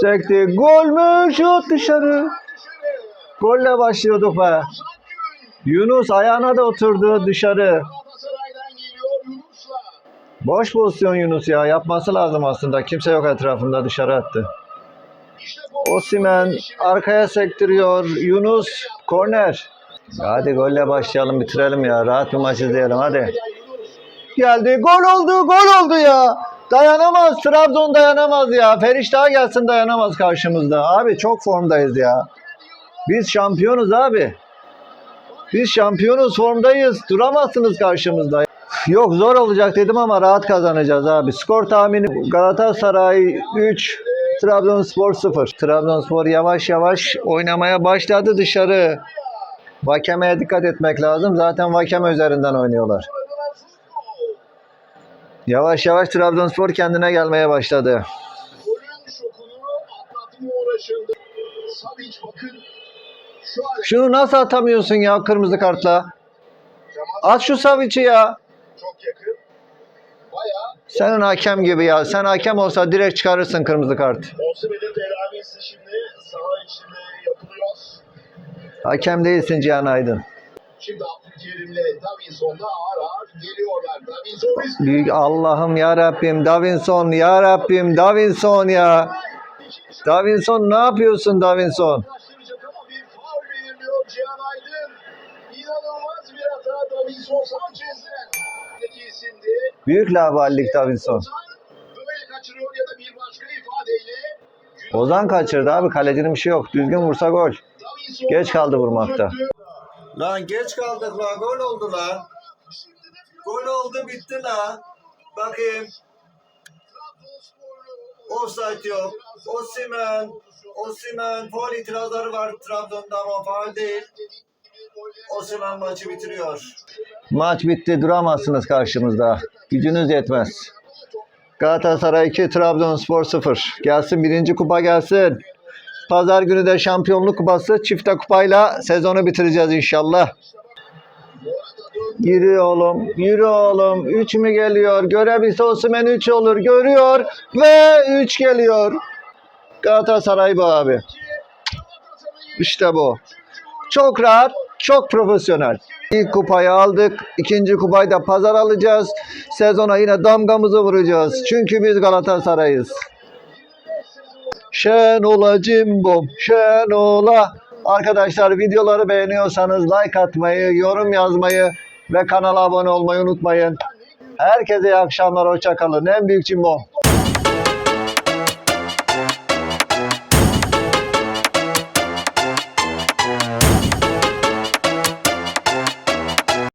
Sekti. Gol mü? Şut dışarı. Golle başlıyorduk be. Yunus ayağına da oturdu dışarı. Boş pozisyon Yunus ya. Yapması lazım aslında. Kimse yok etrafında dışarı attı. Osimen arkaya sektiriyor. Yunus korner. Hadi golle başlayalım bitirelim ya. Rahat bir maç izleyelim hadi. Geldi. Gol oldu. Gol oldu ya. Dayanamaz. Trabzon dayanamaz ya. Feriş daha gelsin dayanamaz karşımızda. Abi çok formdayız ya. Biz şampiyonuz abi. Biz şampiyonuz formdayız. Duramazsınız karşımızda. Yok zor olacak dedim ama rahat kazanacağız abi. Skor tahmini Galatasaray 3, Trabzonspor 0. Trabzonspor yavaş yavaş oynamaya başladı dışarı. Vakeme'ye dikkat etmek lazım. Zaten Vakeme üzerinden oynuyorlar. Yavaş yavaş Trabzonspor kendine gelmeye başladı. Şunu nasıl atamıyorsun ya kırmızı kartla? At şu Savic'i ya. Senin hakem gibi ya. Sen hakem olsa direkt çıkarırsın kırmızı kart. Hakem değilsin Cihan Aydın. Şimdi Abdülkerim'le Davinson'da ağır ağır geliyorlar. Davinson risk Büyük Allah'ım ya Rabbim Davinson ya Rabbim Davinson ya. Davinson ne yapıyorsun Davinson? Büyük laballik Davinson. Ozan kaçırdı abi kalecinin bir şey yok. Düzgün vursa gol. Geç kaldı vurmakta. Lan geç kaldık la gol oldu la. Gol oldu bitti la. Bakayım. Offside yok. Osimen. Osimen. Faul itirazları var Trabzon'da ama faul değil. Osimen maçı bitiriyor. Maç bitti. Duramazsınız karşımızda. Gücünüz yetmez. Galatasaray 2, Trabzonspor 0. Gelsin birinci kupa gelsin. Pazar günü de şampiyonluk kupası çifte kupayla sezonu bitireceğiz inşallah. Yürü oğlum, yürü oğlum. 3 mü geliyor? Görebilse Osimhen 3 olur. Görüyor ve 3 geliyor. Galatasaray bu abi. İşte bu. Çok rahat, çok profesyonel. İlk kupayı aldık. ikinci kupayı da pazar alacağız. Sezona yine damgamızı vuracağız. Çünkü biz Galatasaray'ız. Şenola cimbom, Şenola. Arkadaşlar videoları beğeniyorsanız like atmayı, yorum yazmayı ve kanala abone olmayı unutmayın. Herkese iyi akşamlar, hoşça kalın. En büyük cimbom.